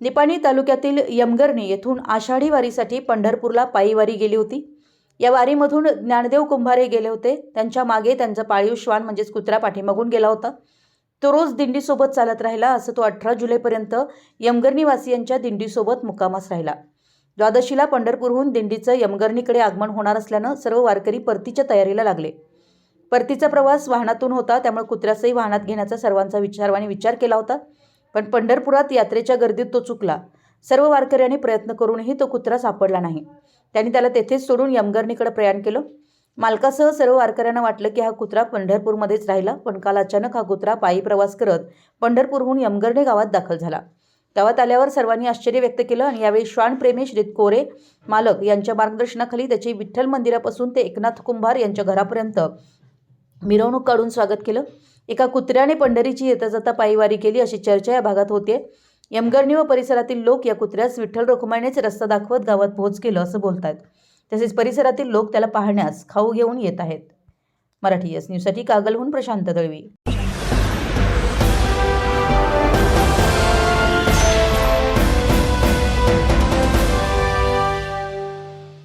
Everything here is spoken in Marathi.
निपाणी तालुक्यातील यमगर्णी येथून आषाढी वारीसाठी पंढरपूरला पायी वारी गेली होती. या वारीमधून ज्ञानदेव कुंभारे गेले होते. त्यांच्या मागे त्यांचा पाळीव श्वान म्हणजेच कुत्रा पाठीमागून गेला होता. तो रोज दिंडीसोबत चालत राहिला. असं तो अठरा जुलैपर्यंत यमगर्णीवासियांच्या दिंडीसोबत मुक्कामास राहिला. द्वादशीला पंढरपूरहून दिंडीचं यमगर्णीकडे आगमन होणार असल्यानं सर्व वारकरी परतीच्या तयारीला लागले. परतीचा प्रवास वाहनातून होता. त्यामुळे कुत्र्यासही वाहनात घेण्याचा सर्वांचा विचार विचार केला होता. पण पंढरपुरात यात्रेच्या गर्दीत तो चुकला. सर्व वारकऱ्यांनी प्रयत्न करूनही तो कुत्रा सापडला नाही. त्यांनी त्याला तेथेच सोडून यमगरणीकडे प्रयाण केलं. मालकासह सर्व वारकऱ्यांना वाटलं की हा कुत्रा पंढरपूरमध्येच राहिला पण काल अचानक हा कुत्रा पायी प्रवास करत पंढरपूरहून यमगरणे गावात दाखल झाला. गावात आल्यावर सर्वांनी आश्चर्य व्यक्त केलं आणि यावेळी श्वानप्रेमी श्रीत कोरे मालक यांच्या मार्गदर्शनाखाली त्याची विठ्ठल मंदिरापासून ते एकनाथ कुंभार यांच्या घरापर्यंत मिरवणूक काढून स्वागत केलं. एका कुत्र्याने पंढरीची येता जाता पायीवारी केली अशी चर्चा या भागात होते. यमगर्णी व परिसरातील लोक या कुत्र्यास विठ्ठल रखुमाईनेच रस्ता दाखवत गावात पोहोच केलं असं बोलतात तसेच परिसरातील लोक त्याला पाहण्यास खाऊ घेऊन येत आहेत. मराठी एस न्यूजसाठी कागलहून प्रशांत दळवी.